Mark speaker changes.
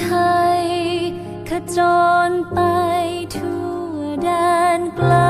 Speaker 1: ไทยขจรไปทั่วแดนไกล